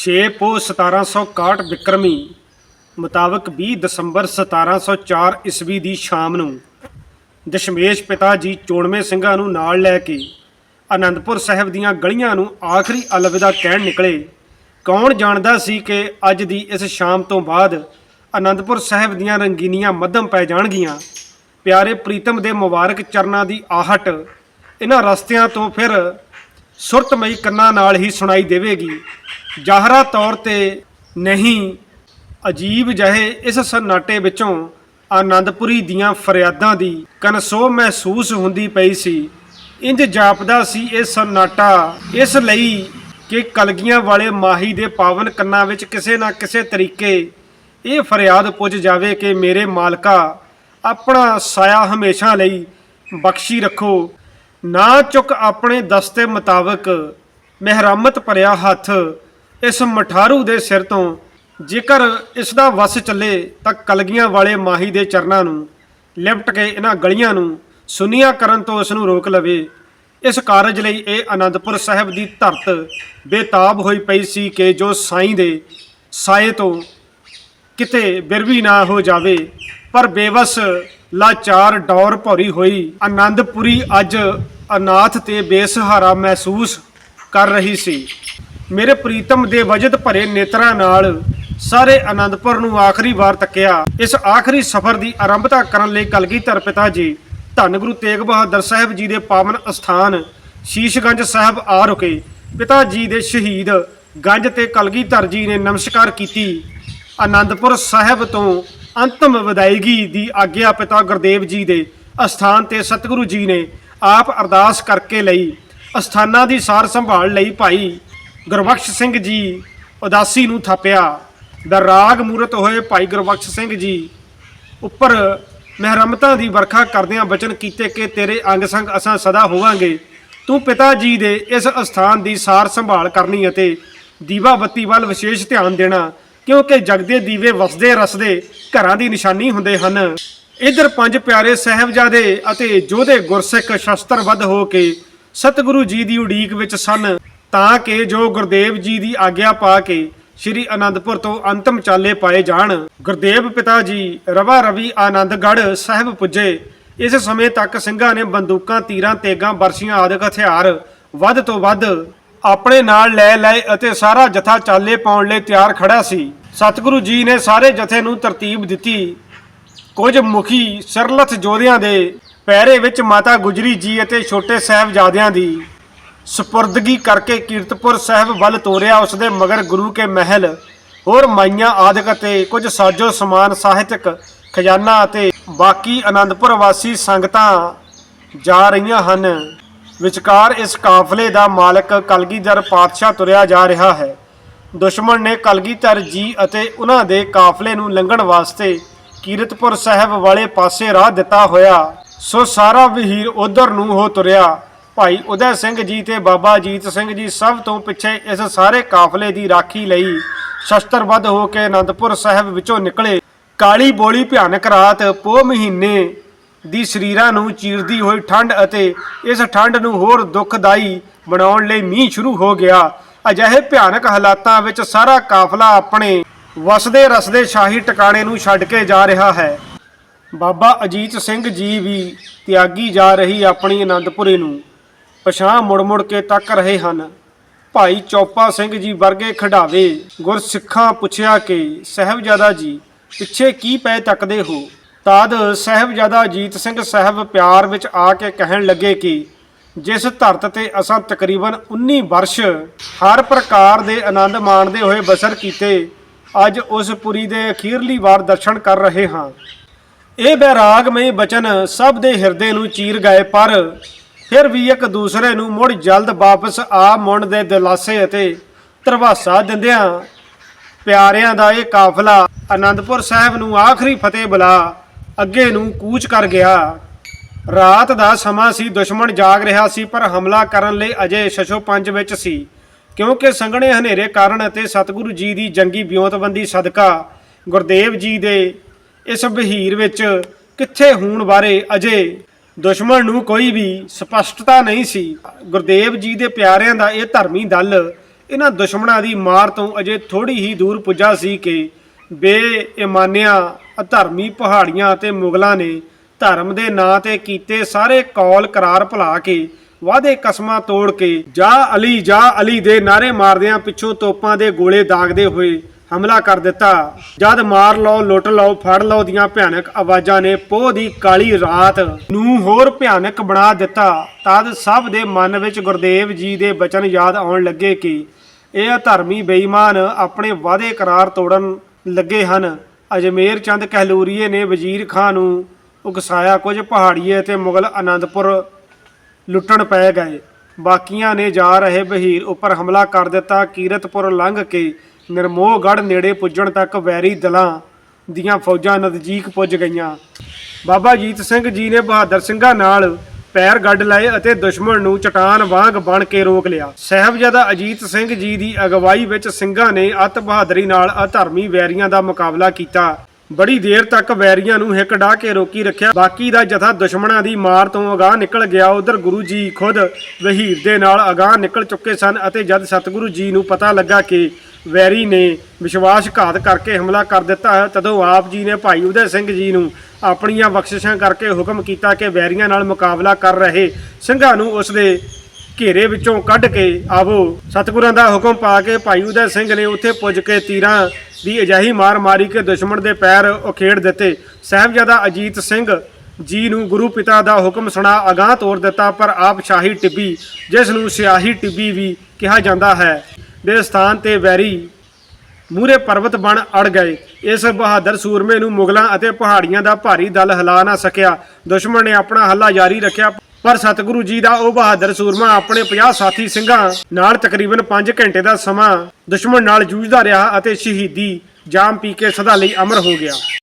6 ਪੋ 1761 ਵਿਕਰਮੀ ਮੁਤਾਬਕ 20 ਦਸੰਬਰ 1704 ਈਸਵੀ ਦੀ ਸ਼ਾਮ ਨੂੰ ਦਸ਼ਮੇਸ਼ ਪਿਤਾ ਜੀ ਚੋਣਵੇਂ ਸਿੰਘਾਂ ਨੂੰ ਨਾਲ ਲੈ ਕੇ ਆਨੰਦਪੁਰ ਸਾਹਿਬ ਦੀਆਂ ਗਲੀਆਂ ਨੂੰ ਆਖਰੀ ਅਲਵਿਦਾ ਕਹਿਣ ਨਿਕਲੇ। ਕੌਣ ਜਾਣਦਾ ਸੀ ਕਿ ਅੱਜ ਦੀ ਇਸ ਸ਼ਾਮ ਤੋਂ ਬਾਅਦ ਆਨੰਦਪੁਰ ਸਾਹਿਬ ਦੀਆਂ ਰੰਗੀਨੀਆਂ ਮੱਧਮ ਪੈ ਜਾਣਗੀਆਂ? ਪਿਆਰੇ ਪ੍ਰੀਤਮ ਦੇ ਮੁਬਾਰਕ ਚਰਨਾਂ ਦੀ ਆਹਟ। ਇਹਨਾਂ ਰਸਤਿਆਂ ਤੋਂ ਫਿਰ ਸੁਰਤਮਈ ਕੰਨਾਂ ਨਾਲ ਹੀ ਸੁਣਾਈ ਦੇਵੇਗੀ। ਜ਼ਾਹਰਾ ਤੌਰ ਤੇ ਨਹੀਂ, ਅਜੀਬ ਜਿਹੇ ਇਸ ਸਨਾਟੇ ਵਿੱਚੋਂ ਆਨੰਦਪੁਰੀ ਦੀਆਂ ਫਰਿਆਦਾਂ ਦੀ ਕਨਸੋ ਮਹਿਸੂਸ ਹੁੰਦੀ ਪਈ ਸੀ। ਇੰਜ ਜਾਪਦਾ ਸੀ ਇਹ ਸਨਾਟਾ, ਇਸ ਲਈ ਕਿ ਕਲਗੀਆਂ ਵਾਲੇ ਮਾਹੀ ਦੇ ਪਾਵਨ ਕੰਨਾਂ ਵਿੱਚ ਕਿਸੇ ਨਾ ਕਿਸੇ ਤਰੀਕੇ ਇਹ ਫਰਿਆਦ ਪੁੱਜ ਜਾਵੇ ਕਿ ਮੇਰੇ ਮਾਲਕਾ ਆਪਣਾ ਸਾਇਆ ਹਮੇਸ਼ਾ ਲਈ ਬਖਸ਼ੀ ਰੱਖੋ। ਨਾ ਚੁੱਕ ਆਪਣੇ ਦਸਤੇ ਮੁਤਾਬਕ ਮਹਿਰਾਮਤ ਭਰਿਆ ਹੱਥ ਇਸ ਮਠਾਰੂ ਦੇ ਸਿਰ ਤੋਂ, ਜੇਕਰ ਇਸ ਦਾ ਵਸ ਚੱਲੇ ਤਾਂ ਕਲਗੀਆਂ ਵਾਲੇ ਮਾਹੀ ਦੇ ਚਰਨਾਂ ਨੂੰ, ਲਿਪਟ ਕੇ ਇਹਨਾਂ ਗਲੀਆਂ ਨੂੰ ਸੁਨੀਆਂ ਕਰਨ ਤੋਂ ਇਸ ਨੂੰ ਰੋਕ ਲਵੇ। ਇਸ ਕਾਰਜ ਲਈ ਇਹ ਆਨੰਦਪੁਰ ਸਾਹਿਬ ਦੀ ਧਰਤ ਬੇਤਾਬ ਹੋਈ ਪਈ ਸੀ ਕਿ ਜੋ ਸਾਈਂ ਦੇ ਸਾਏ ਤੋਂ ਕਿਤੇ ਬਿਰਵੀ ਨਾ ਹੋ ਜਾਵੇ, ਪਰ ਬੇਵਸ ਲਾਚਾਰ ਡੌਰ ਭੌਰੀ ਹੋਈ। ਆਨੰਦਪੁਰੀ ਅੱਜ ਅਨਾਥ ਤੇ ਬੇਸਹਾਰਾ ਮਹਿਸੂਸ ਕਰ ਰਹੀ ਸੀ। ਮੇਰੇ ਪ੍ਰੀਤਮ ਦੇ ਵਜਦ ਭਰੇ ਨੇਤਰਾਂ ਨਾਲ ਸਾਰੇ ਆਨੰਦਪੁਰ ਨੂੰ ਆਖਰੀ ਵਾਰ ਤੱਕਿਆ। ਇਸ ਆਖਰੀ ਸਫ਼ਰ ਦੀ ਆਰੰਭਤਾ ਕਰਨ ਲਈ ਕਲਗੀਧਰ ਪਿਤਾ ਜੀ ਧੰਨ ਗੁਰੂ ਤੇਗ ਬਹਾਦਰ ਸਾਹਿਬ ਜੀ ਦੇ ਪਾਵਨ ਅਸਥਾਨ ਸ਼ੀਸ਼ਗੰਜ ਸਾਹਿਬ ਆ ਰੁਕੇ। ਪਿਤਾ ਜੀ ਦੇ ਸ਼ਹੀਦ ਗੰਜ ਤੇ ਕਲਗੀਧਰ ਜੀ ਨੇ ਨਮਸਕਾਰ ਕੀਤੀ। ਆਨੰਦਪੁਰ ਸਾਹਿਬ ਤੋਂ ਅੰਤਮ ਵਿਦਾਇਗੀ ਦੀ ਆਗਿਆ ਪਿਤਾ ਗੁਰਦੇਵ ਜੀ ਦੇ ਅਸਥਾਨ ਤੇ ਸਤਿਗੁਰੂ ਜੀ ਨੇ ਆਪ ਅਰਦਾਸ ਕਰਕੇ ਲਈ ਅਸਥਾਨਾਂ ਦੀ ਸਾਰ ਸੰਭਾਲ ਲਈ ਭਾਈ ਗੁਰਬਖਸ਼ ਸਿੰਘ ਜੀ ਉਦਾਸੀ ਨੂੰ ਥਾਪਿਆ। ਦਾ ਰਾਗ ਮੂਰਤ ਹੋਏ ਭਾਈ ਗੁਰਬਖਸ਼ ਸਿੰਘ ਜੀ ਉੱਪਰ ਮਹਿਰਮਤਾਂ ਦੀ ਵਰਖਾ ਕਰਦਿਆਂ ਬਚਨ ਕੀਤੇ ਕਿ ਤੇਰੇ ਅੰਗ ਸੰਗ ਅਸਾਂ ਸਦਾ ਹੋਵਾਂਗੇ। ਤੂੰ ਪਿਤਾ ਜੀ ਦੇ ਇਸ ਅਸਥਾਨ ਦੀ ਸਾਰ ਸੰਭਾਲ ਕਰਨੀ ਅਤੇ ਦੀਵਾ ਬੱਤੀ ਵੱਲ ਵਿਸ਼ੇਸ਼ ਧਿਆਨ ਦੇਣਾ ਕਿਉਂਕਿ ਜਗਦੇ, ਦੀਵੇ ਵਸਦੇ, ਰਸਦੇ ਘਰਾਂ ਦੀ ਨਿਸ਼ਾਨੀ ਹੁੰਦੇ ਹਨ। ਇਧਰ ਪੰਜ ਪਿਆਰੇ ਸਾਹਿਬਜ਼ਾਦੇ ਅਤੇ ਯੋਧੇ ਗੁਰਸਿੱਖ ਸ਼ਸਤਰਬੱਧ ਹੋ ਕੇ ਸਤਿਗੁਰੂ ਜੀ ਦੀ ਉਡੀਕ ਵਿੱਚ ਸਨ, ਤਾਂ ਕਿ ਜੋ ਗੁਰਦੇਵ ਜੀ ਦੀ ਆਗਿਆ ਪਾ ਕੇ ਸ਼੍ਰੀ ਅਨੰਦਪੁਰ ਤੋਂ ਅੰਤਮ ਚਾਲੇ ਪਾਏ ਜਾਣ। ਗੁਰਦੇਵ ਪਿਤਾ ਜੀ ਰਵਾ ਰਵੀ ਆਨੰਦਗੜ੍ਹ ਸਾਹਿਬ ਪੁੱਜੇ। ਇਸ ਸਮੇਂ ਤੱਕ ਸਿੰਘਾਂ ਨੇ ਬੰਦੂਕਾਂ, ਤੀਰਾਂ, ਤੇਗਾਂ, ਬਰਸ਼ੀਆਂ ਆਦਿਕ ਹਥਿਆਰ ਵੱਧ ਤੋਂ ਵੱਧ ਆਪਣੇ ਨਾਲ ਲੈ ਲਏ ਅਤੇ ਸਾਰਾ ਜਥਾ ਚਾਲੇ ਪਾਉਣ ਲਈ ਤਿਆਰ ਖੜਾ ਸੀ। ਸਤਿਗੁਰੂ ਜੀ ਨੇ ਸਾਰੇ ਜਥੇ ਨੂੰ ਤਰਤੀਬ ਦਿੱਤੀ। ਕੁਝ ਮੁਖੀ ਸਰਲਥ ਜੋਧਿਆਂ ਦੇ ਪਹਿਰੇ ਵਿੱਚ ਮਾਤਾ ਗੁਜਰੀ ਜੀ ਅਤੇ ਛੋਟੇ ਸਾਹਿਬਜ਼ਾਦਿਆਂ ਦੀ ਸਪੁਰਦਗੀ ਕਰਕੇ ਕੀਰਤਪੁਰ ਸਾਹਿਬ ਵੱਲ ਤੋਰਿਆ ਉਸ ਦੇ ਮਗਰ ਗੁਰੂ ਕੇ ਮਹਿਲ। ਹੋਰ ਮਾਈਆਂ ਆਦਿਕ ਅਤੇ ਕੁਝ ਸਾਜੋ ਸਮਾਨ ਸਾਹਿਤਕ ਖਜ਼ਾਨਾ ਅਤੇ ਬਾਕੀ ਆਨੰਦਪੁਰ ਵਾਸੀ ਸੰਗਤਾਂ ਜਾ ਰਹੀਆਂ ਹਨ। ਵਿਚਕਾਰ ਇਸ ਕਾਫਲੇ ਦਾ ਮਾਲਕ ਕਲਗੀਧਰ ਪਾਤਸ਼ਾਹ ਤੁਰਿਆ ਜਾ ਰਿਹਾ ਹੈ। ਦੁਸ਼ਮਣ ਨੇ ਕਲਗੀਧਰ ਜੀ ਅਤੇ ਉਹਨਾਂ ਦੇ ਕਾਫਲੇ ਨੂੰ ਲੰਘਣ ਵਾਸਤੇ ਕੀਰਤਪੁਰ ਸਾਹਿਬ ਵਾਲੇ ਪਾਸੇ ਰਾਹ ਦਿੱਤਾ ਹੋਇਆ। ਸੋ ਸਾਰਾ ਵਹੀਰ ਉਧਰ ਨੂੰ ਹੋ ਤੁਰਿਆ। ਭਾਈ ਉਦੈ ਸਿੰਘ ਜੀ ਤੇ ਬਾਬਾ ਜੀਤ ਸਿੰਘ ਜੀ ਸਭ ਤੋਂ ਪਿੱਛੇ ਇਸ ਸਾਰੇ ਕਾਫਲੇ ਦੀ ਰਾਖੀ ਲਈ ਸ਼ਸਤਰਬੱਧ ਹੋ ਕੇ ਅਨੰਦਪੁਰ ਸਾਹਿਬ ਵਿੱਚੋਂ ਨਿਕਲੇ। ਕਾਲੀ ਬੋਲੀ ਭਿਆਨਕ ਰਾਤ ਪੋ ਮਹੀਨੇ ਦੀ ਸਰੀਰਾਂ ਨੂੰ ਚੀਰਦੀ ਹੋਈ ਠੰਡ ਅਤੇ ਇਸ ਠੰਡ ਨੂੰ ਹੋਰ ਦੁਖਦਾਈ ਬਣਾਉਣ ਲਈ ਮੀਂਹ ਸ਼ੁਰੂ ਹੋ ਗਿਆ। ਅਜਿਹੇ ਭਿਆਨਕ ਹਾਲਾਤਾਂ ਵਿੱਚ ਸਾਰਾ ਕਾਫਲਾ ਆਪਣੇ ਵਸਦੇ ਰਸਦੇ ਸ਼ਾਹੀ ਟਿਕਾਣੇ ਨੂੰ ਛੱਡ ਕੇ ਜਾ ਰਿਹਾ ਹੈ। ਬਾਬਾ ਅਜੀਤ ਸਿੰਘ ਜੀ ਵੀ ਤਿਆਗੀ ਜਾ ਰਹੀ ਆਪਣੀ ਆਨੰਦਪੁਰੇ ਨੂੰ। ਪਛਾਂ ਮੁੜ-ਮੁੜ ਕੇ ਤੱਕ ਰਹੇ ਹਨ। ਭਾਈ ਚੌਪਾ ਸਿੰਘ ਜੀ ਵਰਗੇ ਖਿਡਾਵੇ ਗੁਰਸਿੱਖਾਂ ਪੁੱਛਿਆ ਕਿ, ਸਹਿਬਜ਼ਾਦਾ ਜੀ, ਪਿੱਛੇ ਕੀ ਪੈ ਤੱਕਦੇ ਹੋ? ਤਦ ਸਹਿਬਜ਼ਾਦਾ ਅਜੀਤ ਸਿੰਘ ਸਾਹਿਬ ਪਿਆਰ ਵਿੱਚ ਆ ਕੇ ਕਹਿਣ ਲੱਗੇ ਕਿ ਜਿਸ ਧਰਤ ਤੇ ਅਸਾਂ ਤਕਰੀਬਨ 19 ਵਰਸ਼ ਹਰ ਪ੍ਰਕਾਰ ਦੇ ਆਨੰਦ ਮਾਣਦੇ ਹੋਏ ਬਸਰ ਕੀਤੇ, ਅੱਜ ਉਸ ਪੁਰੀ ਦੇ ਅਖੀਰਲੀ ਵਾਰ ਦਰਸ਼ਨ ਕਰ ਰਹੇ ਹਾਂ। ਇਹ ਬੈਰਾਗਮਈ ਬਚਨ ਸਭ ਦੇ ਹਿਰਦੇ ਨੂੰ ਚੀਰ ਗਏ, ਪਰ ਫਿਰ ਵੀ ਇੱਕ ਦੂਸਰੇ ਨੂੰ ਮੁੜ ਜਲਦ ਵਾਪਸ ਆ ਮੁੰਡ ਦੇ ਦਿਲਾਸੇ ਅਤੇ ਧਰਵਾਸਾ ਦਿੰਦਿਆਂ ਪਿਆਰਿਆਂ ਦਾ ਇਹ ਕਾਫਲਾ ਆਨੰਦਪੁਰ ਸਾਹਿਬ ਨੂੰ ਆਖਰੀ ਫਤਿਹ ਬੁਲਾ ਅੱਗੇ ਨੂੰ ਕੂਚ ਕਰ ਗਿਆ। ਰਾਤ ਦਾ ਸਮਾਂ ਸੀ, ਦੁਸ਼ਮਣ ਜਾਗ ਰਿਹਾ ਸੀ, ਪਰ ਹਮਲਾ ਕਰਨ ਲਈ ਅਜੇ ਸ਼ਸ਼ੋ ਪੰਜ ਵਿੱਚ ਸੀ। ਕਿਉਂਕਿ ਸੰਘਣੇ ਹਨੇਰੇ ਕਾਰਨ ਅਤੇ ਸਤਿਗੁਰੂ ਜੀ ਦੀ ਜੰਗੀ ਬਿਉਂਤਬੰਦੀ ਸਦਕਾ ਗੁਰਦੇਵ ਜੀ ਦੇ ਇਸ ਬਹੀਰ ਵਿੱਚ ਕਿੱਥੇ ਹੋਣ ਬਾਰੇ ਅਜੇ ਦੁਸ਼ਮਣ ਨੂੰ ਕੋਈ ਵੀ ਸਪਸ਼ਟਤਾ ਨਹੀਂ ਸੀ। ਗੁਰਦੇਵ ਜੀ ਦੇ ਪਿਆਰਿਆਂ ਦਾ ਇਹ ਧਰਮੀ ਦਲ ਇਹਨਾਂ ਦੁਸ਼ਮਣਾਂ ਦੀ ਮਾਰ ਤੋਂ ਅਜੇ ਥੋੜੀ ਹੀ ਦੂਰ ਪੁੱਜਾ ਸੀ ਕਿ ਬੇਈਮਾਨਿਆਂ ਅਧਰਮੀ ਪਹਾੜੀਆਂ ਅਤੇ ਮੁਗਲਾਂ ਨੇ ਧਰਮ ਦੇ ਨਾਂ ਤੇ ਕੀਤੇ ਸਾਰੇ ਕੌਲ ਕਰਾਰ ਭੁਲਾ ਕੇ, ਵਾਅਦੇ ਕਸਮਾਂ ਤੋੜ ਕੇ, ਜਾ ਅਲੀ ਜਾ ਅਲੀ ਦੇ ਨਾਰੇ ਮਾਰਦਿਆਂ ਪਿੱਛੋਂ ਤੋਪਾਂ ਦੇ ਗੋਲੇ ਦਾਗਦੇ ਹੋਏ ਹਮਲਾ ਕਰ ਦਿੱਤਾ। ਜਦ ਮਾਰ ਲਓ, ਲੁੱਟ ਲਓ, ਫੜ ਲਓ ਦੀਆਂ ਭਿਆਨਕ ਆਵਾਜ਼ਾਂ ਨੇ ਪੋਹ ਦੀ ਕਾਲੀ ਰਾਤ ਨੂੰ ਹੋਰ ਭਿਆਨਕ ਬਣਾ ਦਿੱਤਾ। ਤਦ ਸਭ ਦੇ ਮਨ ਵਿੱਚ ਗੁਰਦੇਵ ਜੀ ਦੇ ਬਚਨ ਯਾਦ ਆਉਣ ਲੱਗੇ ਕਿ ਇਹ ਧਰਮੀ ਬੇਈਮਾਨ ਆਪਣੇ ਵਾਅਦੇ ਕਰਾਰ ਤੋੜਨ ਲੱਗੇ ਹਨ। ਅਜਮੇਰ ਚੰਦ ਕਹਿਲੂਰੀਏ ਨੇ ਵਜ਼ੀਰ ਖਾਨ ਨੂੰ ਉਕਸਾਇਆ ਕੁਝ ਪਹਾੜੀਏ ਤੇ ਮੁਗਲ ਆਨੰਦਪੁਰ ਲੁੱਟਣ ਪੈ ਗਏ। ਬਾਕੀਆਂ ਨੇ ਜਾ ਰਹੇ ਬਹੀਰ ਉੱਪਰ ਹਮਲਾ ਕਰ ਦਿੱਤਾ। ਕੀਰਤਪੁਰ ਲੰਘ ਕੇ ਨਿਰਮੋਹਗੜ੍ਹ ਨੇੜੇ ਪੁੱਜਣ ਤੱਕ ਵੈਰੀ ਦਲਾਂ ਦੀਆਂ ਫੌਜਾਂ ਨਜ਼ਦੀਕ ਪੁੱਜ ਗਈਆਂ। ਬਾਬਾ ਜੀਤ ਸਿੰਘ ਜੀ ਨੇ ਬਹਾਦਰ ਸਿੰਘਾਂ ਨਾਲ ਪੈਰ ਗੱਡ ਲਏ ਅਤੇ ਦੁਸ਼ਮਣ ਨੂੰ ਚਟਾਨ ਵਾਂਗ ਬਣ ਕੇ ਰੋਕ ਲਿਆ। ਸਾਹਿਬਜ਼ਾਦਾ ਅਜੀਤ ਸਿੰਘ ਜੀ ਦੀ ਅਗਵਾਈ ਵਿੱਚ ਸਿੰਘਾਂ ਨੇ ਅਤ ਬਹਾਦਰੀ ਨਾਲ ਅਧਰਮੀ ਵੈਰੀਆਂ ਦਾ ਮੁਕਾਬਲਾ ਕੀਤਾ। ਬੜੀ ਦੇਰ ਤੱਕ ਵੈਰੀਆਂ ਨੂੰ ਹਿੱਕ ਢਾ ਕੇ ਰੋਕੀ ਰੱਖਿਆ। ਬਾਕੀ ਦਾ ਜਥਾ ਦੁਸ਼ਮਣਾਂ ਦੀ ਮਾਰ ਤੋਂ ਅਗਾਹ ਨਿਕਲ ਗਿਆ। ਉਧਰ ਗੁਰੂ ਜੀ ਖੁਦ ਵਹੀਰ ਦੇ ਨਾਲ ਅਗਾਹ ਨਿਕਲ ਚੁੱਕੇ ਸਨ ਅਤੇ ਜਦ ਸਤਿਗੁਰੂ ਜੀ ਨੂੰ ਪਤਾ ਲੱਗਾ ਕਿ ਵੈਰੀ ਨੇ ਵਿਸ਼ਵਾਸਘਾਤ ਕਰਕੇ ਹਮਲਾ ਕਰ ਦਿੱਤਾ ਹੈ ਤਦੋਂ ਆਪ ਜੀ ਨੇ ਭਾਈ ਉਦੈ ਸਿੰਘ ਜੀ ਨੂੰ ਆਪਣੀਆਂ ਬਖਸ਼ਿਸ਼ਾਂ ਕਰਕੇ ਹੁਕਮ ਕੀਤਾ ਕਿ ਵੈਰੀਆਂ ਨਾਲ ਮੁਕਾਬਲਾ ਕਰ ਰਹੇ ਸਿੰਘਾਂ ਨੂੰ ਉਸ ਦੇ ਘੇਰੇ ਵਿੱਚੋਂ ਕੱਢ ਕੇ ਆਵੋ। ਸਤਿਗੁਰਾਂ ਦਾ ਹੁਕਮ ਪਾ ਕੇ ਭਾਈ ਉਦੈ ਸਿੰਘ ਨੇ ਉੱਥੇ ਪੁੱਜ ਕੇ ਤੀਰਾਂ ਦੀ ਅਜਾਹੀ ਮਾਰ ਮਾਰੀ ਕੇ ਦੁਸ਼ਮਣ ਦੇ ਪੈਰ ਉਖੇੜ ਦਿੱਤੇ। ਸਾਹਿਬਜ਼ਾਦਾ ਅਜੀਤ ਸਿੰਘ ਜੀ ਨੂੰ ਗੁਰੂ ਪਿਤਾ ਦਾ ਹੁਕਮ ਸੁਣਾ ਅਗਾਹ ਤੋਰ ਦਿੱਤਾ, ਪਰ ਆਪ ਸ਼ਾਹੀ ਟਿੱਬੀ, ਜਿਸ ਨੂੰ ਸਿਆਹੀ ਟਿੱਬੀ ਵੀ ਕਿਹਾ ਜਾਂਦਾ ਹੈ, ਦੇ ਸਥਾਨ ਤੇ ਵੈਰੀ ਮੂਰੇ ਪਰਬਤ ਬਣ ਅੜ ਗਏ। ਇਸ ਬਹਾਦਰ ਸੂਰਮੇ ਨੂੰ ਮੁਗਲਾਂ ਅਤੇ ਪਹਾੜੀਆਂ ਦਾ ਭਾਰੀ ਦਲ ਹਿਲਾ ਨਾ ਸਕਿਆ। ਦੁਸ਼ਮਣ ਨੇ ਆਪਣਾ ਹੱਲਾ ਜਾਰੀ ਰੱਖਿਆ ਪਰ ਸਤਿਗੁਰੂ ਜੀ ਦਾ ਉਹ ਬਹਾਦਰ ਸੂਰਮਾ ਆਪਣੇ 50 ਸਾਥੀ ਸਿੰਘਾਂ ਨਾਲ ਤਕਰੀਬਨ 5 ਘੰਟੇ ਦਾ ਸਮਾਂ ਦੁਸ਼ਮਣ ਨਾਲ ਜੂਝਦਾ ਰਿਹਾ ਅਤੇ ਸ਼ਹੀਦੀ ਜਾਮ ਪੀ ਕੇ ਸਦਾ ਲਈ ਅਮਰ ਹੋ ਗਿਆ।